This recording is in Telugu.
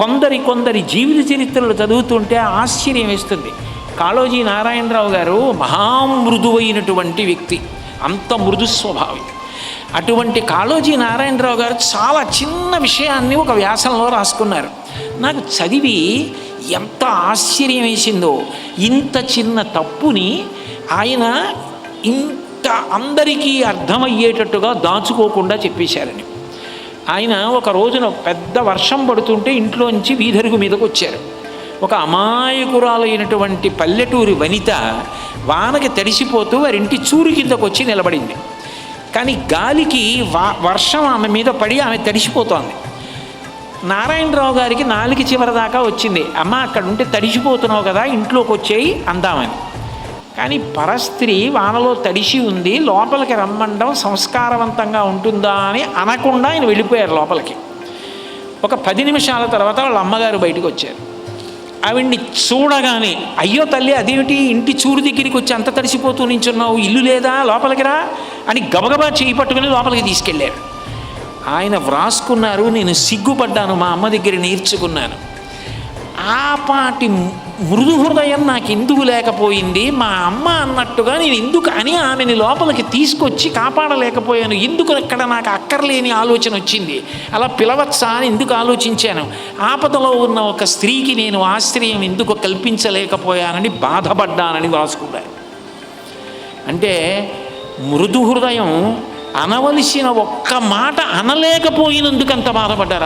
కొందరి కొందరి జీవిత చరిత్రలు చదువుతుంటే ఆశ్చర్యం వేస్తుంది. కాళోజీ నారాయణరావు గారు మహామృదువైనటువంటి వ్యక్తి. అంత మృదు స్వభావి. అటువంటి కాళోజీ నారాయణరావు గారు చాలా చిన్న విషయాన్ని ఒక వ్యాసంలో రాసుకున్నారు. నాకు చదివి ఎంత ఆశ్చర్యం వేసిందో ఇంత చిన్న తప్పుని ఆయన ఇంత అందరికీ అర్థమయ్యేటట్టుగా దాచుకోకుండా చెప్పేశారని ఆయన ఒక రోజున పెద్ద వర్షం పడుతుంటే ఇంట్లోంచి వీధరుగు మీదకు వచ్చారు ఒక అమాయకురాలైనటువంటి పల్లెటూరి వనిత వానకి తడిసిపోతూ వారింటి చూరు కిందకు వచ్చి నిలబడింది. కానీ గాలికి వా వర్షం ఆమె మీద పడి ఆమె తడిసిపోతోంది. నారాయణరావు గారికి నాలుగు చివరి దాకా వచ్చింది. అమ్మ అక్కడ ఉంటే తడిసిపోతున్నావు కదా ఇంట్లోకి వచ్చేయి అందామని. కానీ పరస్త్రీ వానలో తడిసి ఉంది లోపలికి రమ్మండం సంస్కారవంతంగా ఉంటుందా అని అనకుండా ఆయన వెళ్ళిపోయారు లోపలికి. ఒక పది నిమిషాల తర్వాత వాళ్ళ అమ్మగారు బయటకు వచ్చారు. ఆవిడ్ని చూడగానే అయ్యో తల్లి అదేమిటి? ఇంటి చూరు దగ్గరికి వచ్చి అంత తడిసిపోతూ నించున్నావు? ఇల్లు లేదా? లోపలికి రా అని గబగబా చేయి పట్టుకుని లోపలికి తీసుకెళ్ళారు. ఆయన వ్రాసుకున్నారు నేను సిగ్గుపడ్డాను మా అమ్మ దగ్గర నేర్చుకున్నాను. ఆపాటి మృదు హృదయం నాకు ఎందుకు లేకపోయింది? మా అమ్మ అన్నట్టుగా నేను ఎందుకు అని ఆమెని లోపలికి తీసుకొచ్చి కాపాడలేకపోయాను. ఎందుకు ఎక్కడ నాకు అక్కర్లేని ఆలోచన వచ్చింది? అలా పిలవచ్చా అని ఎందుకు ఆలోచించాను? ఆపదలో ఉన్న ఒక స్త్రీకి నేను ఆశ్రయం ఎందుకు కల్పించలేకపోయానని బాధపడ్డానని రాసుకున్నాను. అంటే మృదు హృదయం అనవలసిన ఒక్క మాట అనలేకపోయినందుకు అంత బాధపడ్డారు.